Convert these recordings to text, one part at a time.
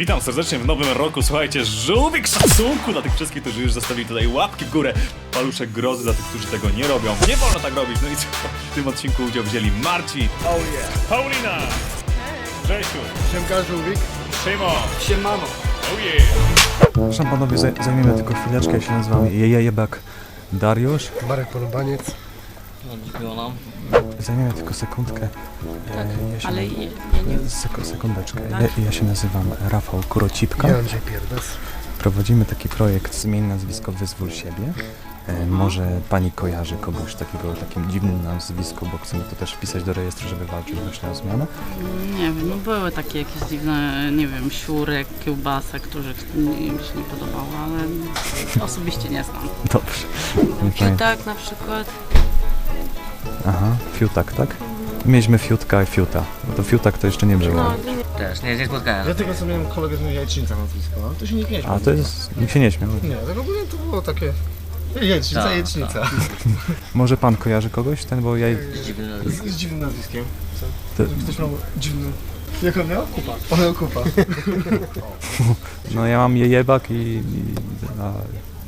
Witam serdecznie w nowym roku. Słuchajcie, żółwik szacunku dla tych wszystkich, którzy już zostawili tutaj łapki w górę. Paluszek grozy dla tych, którzy tego nie robią. Nie wolno tak robić. No i co? W tym odcinku udział wzięli Marci, Oh yeah. Paulina, Grzesiu, Siemka Żółwik. Szymon. Siemano. Oh yeah. Przepraszam panowie, zaj- zajmiemy tylko chwileczkę, ja się nazywam Jejebak Dariusz. Marek Porąbaniec. Miło Zajmiemy tylko sekundkę. Tak, ja się, ale ja, nie... Sek sekundeczkę. Ja, ja się nazywam Rafał Kurocipka. Ja Andrzej Pierdas. Prowadzimy taki projekt Zmień nazwisko, wyzwól siebie. E, może pani kojarzy kogoś takiego, takim dziwnym nazwisku, bo chcemy to też wpisać do rejestru, żeby walczyć właśnie o zmianę. Nie wiem, no były takie jakieś dziwne, nie wiem, siurek, kiełbasa, których mi się nie podobało, ale osobiście nie znam. Dobrze. Pamiętam. Tak, na przykład. Aha, fiutak, tak? Mieliśmy fiutka i fiuta. No to fiutak to jeszcze nie było. No, Też, nie, nie spotkałem. Ja tylko sobie miałem kolegę z jajecznica nazwisko, ale to się nikt nie śmiał. A to jest... Nikt się nie śmiał. Nie, tak ogólnie to było takie... Jajecznica, Tak, jajecznica. Może pan kojarzy kogoś? Ten, bo ja... Z, z dziwnym nazwiskiem. To, Ktoś miał dziwny... Jak on miał? Kupa. On miał kupa. no ja mam jejebak i... i a,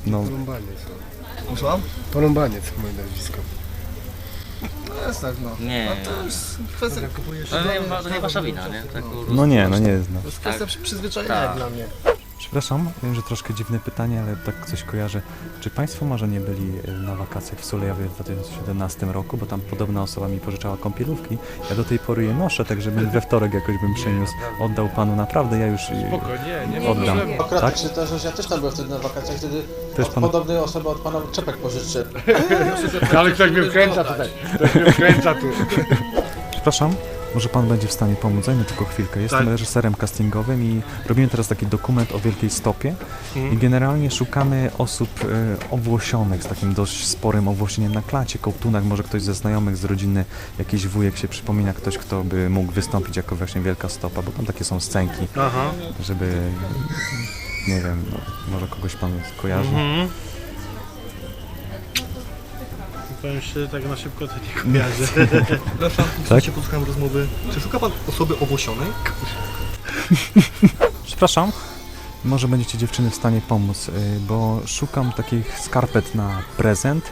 no, Porąbaniec. Słucham? Porąbaniec moje nazwisko. To jest tak, no. Nie. A to jest kwestia... To nie, to nie wasza wina, nie? Tak, po prostu. no nie, no nie jest. No. To jest kwestia przy- przyzwyczajenia Tak. jak dla mnie. Przepraszam, wiem, że troszkę dziwne pytanie, ale tak coś kojarzę. Czy Państwo może nie byli e, na wakacjach w Sulejowie w 2017 roku, bo tam podobna osoba mi pożyczała kąpielówki. Ja do tej pory je noszę, tak żebym we wtorek jakoś bym przyniósł. Oddał Panu naprawdę, ja już e, Nie, nie oddam. Akurat Tak? tak? też, że ja też tam byłem wtedy na wakacjach, wtedy Też od pan- podobnej osoby od pana czepek pożyczę. Ale ktoś mnie wkręca tutaj. Ktoś mnie wkręca tu. Przepraszam, może Pan będzie w stanie pomóc? Zajmę tylko chwilkę. Jestem Tak. reżyserem castingowym i robimy teraz taki dokument o wielkiej stopie i generalnie szukamy osób e, owłosionych z takim dość sporym owłosieniem na klacie, kołtunach, może ktoś ze znajomych, z rodziny, jakiś wujek się przypomina, ktoś, kto by mógł wystąpić jako właśnie wielka stopa, bo tam takie są scenki, Aha. żeby, nie wiem, no, może kogoś Pan kojarzy. Mhm. Powiem szczerze, tak na szybko to nie kojarzę. Przepraszam, Tak? tak? posłuchałem rozmowy. Czy szuka pan osoby owłosionej? Przepraszam, może będziecie dziewczyny w stanie pomóc, y, bo szukam takich skarpet na prezent.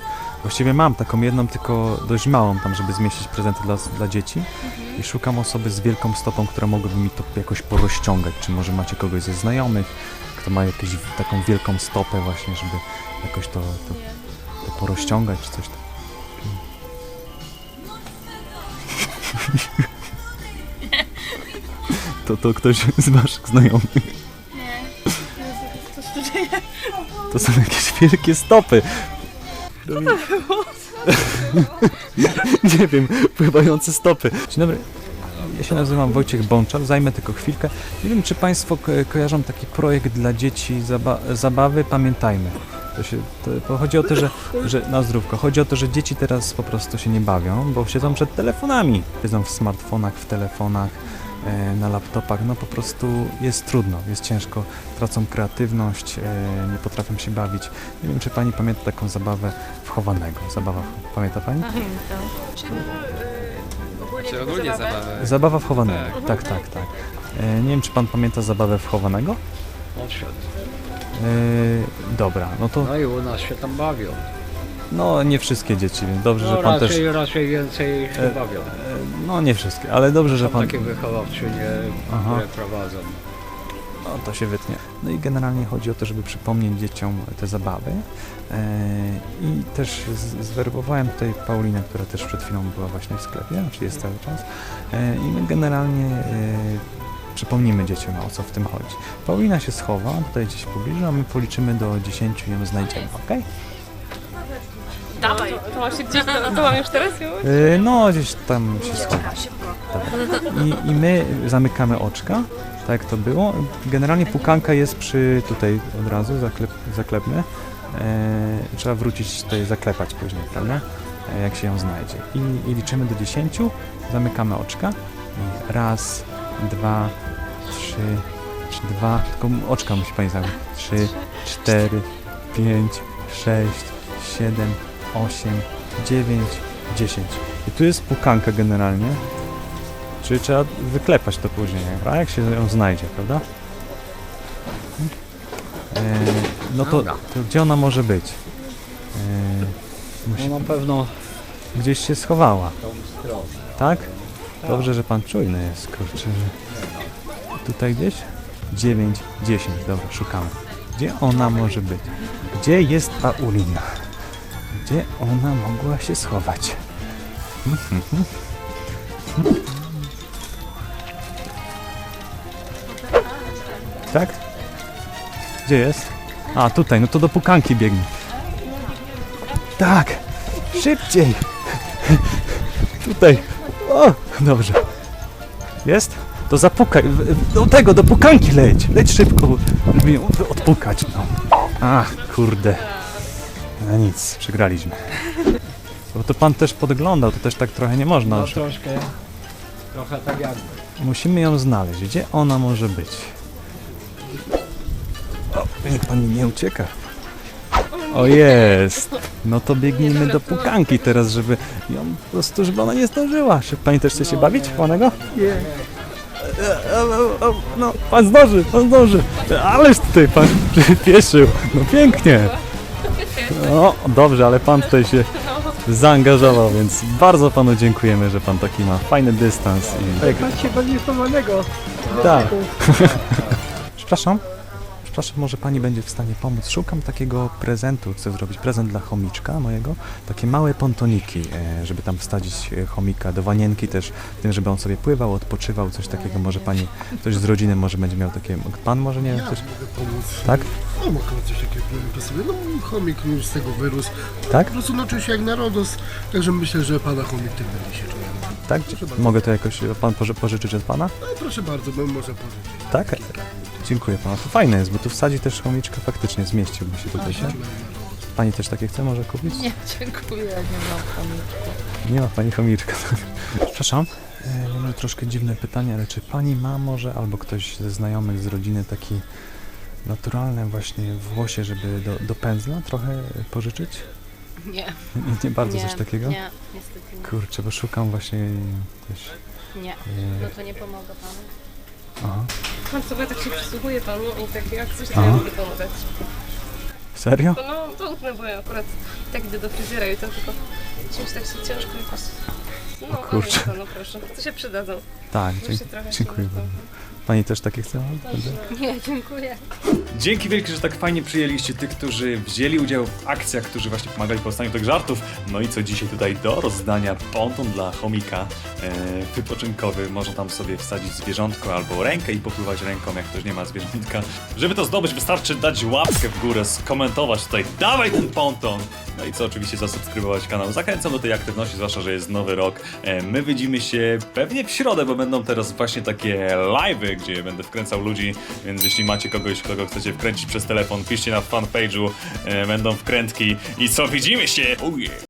Właściwie mam taką jedną, tylko dość małą tam, żeby zmieścić prezenty dla, dla dzieci. I szukam osoby z wielką stopą, która mogłaby mi to jakoś porozciągać. Czy może macie kogoś ze znajomych, kto ma jakąś taką wielką stopę właśnie, żeby jakoś to, to, to porozciągać, czy coś tam. To, to ktoś z waszych znajomych. To są jakieś wielkie stopy. Nie wiem, pływające stopy. Dzień dobry. Ja się nazywam Wojciech Bączak, zajmę tylko chwilkę. Nie wiem, czy Państwo ko kojarzą taki projekt dla dzieci zaba zabawy Pamiętajmy. To się, to, to chodzi o to, że, że na zdrówko. Chodzi o to, że dzieci teraz po prostu się nie bawią, bo siedzą przed telefonami. Siedzą w smartfonach, w telefonach, na laptopach. No po prostu jest trudno, jest ciężko. Tracą kreatywność, e, nie potrafią się bawić. Nie wiem, czy Pani pamięta taką zabawę wchowanego. Zabawa, pamięta Pani? Czy ogólnie zabawę? Zabawa wchowanego. Tak, tak, tak. E, nie wiem, czy Pan pamięta zabawę wchowanego? E, dobra, no to No i u nas się tam bawią. No nie wszystkie dzieci, więc dobrze, No że Pan też... raczej, raczej więcej się E, bawią. E, No nie wszystkie, ale dobrze, że Pan... takie wychowawczynie, Aha. które prowadzą. No to się wytnie. No i generalnie chodzi o to, żeby przypomnieć dzieciom te zabawy. E, I też zwerbowałem tutaj Paulinę, która też przed chwilą była właśnie w sklepie, znaczy jest cały czas. I my generalnie przypomnimy dzieciom, o co w tym chodzi. Paulina się schowa tutaj gdzieś pobliżu, a my policzymy do 10 i ją znajdziemy, ok? Się gdzieś, to, to mam już teraz ją? E, no gdzieś tam się schowa. Dobra. I, I my zamykamy oczka, tak jak to było. Generalnie pukanka jest przy tutaj od razu, zaklep, zaklepmy. E, trzeba wrócić tutaj zaklepać później, prawda? E, jak się ją znajdzie. I, I liczymy do 10, zamykamy oczka. I raz, dwa, trzy, trzy, dwa, tylko oczka musi pani zamknąć. Trzy, cztery, pięć, sześć, siedem, osiem, dziewięć, dziesięć. I tu jest pukanka generalnie. Czyli trzeba wyklepać to później, a jak się ją znajdzie, prawda? E, no to, to gdzie ona może być? E, musi, No na pewno gdzieś się schowała, stronę. tak? Dobrze, że pan czujny jest, kurczę. Tutaj gdzieś? 9, 10, dobra, szukamy. Gdzie ona może być? Gdzie jest Paulina? Gdzie ona mogła się schować? Tak? Gdzie jest? A, tutaj, no to do pukanki biegnie. Tak! Szybciej! Tutaj! O! Dobrze. Jest? To zapukaj. Do tego, do pukanki leć! Leć szybko, żeby ją odpukać, no. Ach, kurde. No nic, przegraliśmy. Bo to pan też podglądał, to też tak trochę nie można. No że- troszkę, trochę tak jakby. Musimy ją znaleźć. Gdzie ona może być? O, niech pani nie ucieka. O jest! No to biegnijmy do pukanki teraz, żeby ją po prostu, żeby ona nie zdążyła. Czy pani też chce się bawić, panego? Nie. No, pan zdąży, pan zdąży. Ależ tutaj pan przyspieszył. No pięknie. No, dobrze, ale pan tutaj się zaangażował, więc bardzo panu dziękujemy, że pan taki ma fajny dystans i Macie bardziej chowanego. tak. Przepraszam. Przepraszam, może pani będzie w stanie pomóc. Szukam takiego prezentu, chcę zrobić prezent dla chomiczka mojego. Takie małe pontoniki, e, żeby tam wsadzić e, chomika do wanienki też, tym, żeby on sobie pływał, odpoczywał, coś takiego. Może pani, ktoś z rodziny może będzie miał takie, pan może, nie wiem, Ja coś, mogę pomóc. tak? No mogę coś takiego pasuje. No chomik już z tego wyrósł. Tak? Po prostu nauczył się jak narodos. Także myślę, że pana chomik też będzie się czuł. Tak? Mogę to jakoś e, pan poży- pożyczyć od pana? No proszę bardzo, bym może pożyczyć. Tak? Dziękuję panu. To fajne jest, bo tu wsadzi też chomiczka, faktycznie zmieściłby się tutaj. się. Pani też takie chce może kupić? Nie, dziękuję, nie mam pamięci. Nie ma pani chomiczka. Przepraszam. E, mam troszkę dziwne pytanie, ale czy pani ma może, albo ktoś ze znajomych z rodziny taki naturalne właśnie włosie, żeby do, do pędzla trochę pożyczyć? Nie, Nie, nie bardzo nie, coś takiego? nie, niestety nie. Kurczę, bo szukam właśnie też... nie. E, No to nie pomogę panu. aha. Pan sobie tak się przysłuchuje panu i tak jak coś to ja mogę pomagać. Serio? To no, to ufne, bo ja akurat tak idę do fryzjera i to tylko czymś tak się ciężko jakoś... No, kurczę. pamiętam, no proszę, to się przydadzą. Tak, dziękuję. dziękuję. Pani też takie chce? Nie, dziękuję. Dzięki wielkie, że tak fajnie przyjęliście tych, którzy wzięli udział w akcjach, którzy właśnie pomagali w powstaniu tych żartów. No i co dzisiaj tutaj do rozdania ponton dla chomika e, wypoczynkowy. Można tam sobie wsadzić zwierzątko albo rękę i popływać ręką, jak ktoś nie ma zwierzątka. Żeby to zdobyć, wystarczy dać łapkę w górę, skomentować tutaj, dawaj ten ponton! No i co, oczywiście zasubskrybować kanał. Zachęcam do tej aktywności, zwłaszcza, że jest nowy rok. E, my widzimy się pewnie w środę, bo będą teraz właśnie takie live'y, gdzie będę wkręcał ludzi, więc jeśli macie kogoś, kogo chcecie wkręcić przez telefon, piszcie na fanpage'u, e, będą wkrętki i co, widzimy się! Oh yeah.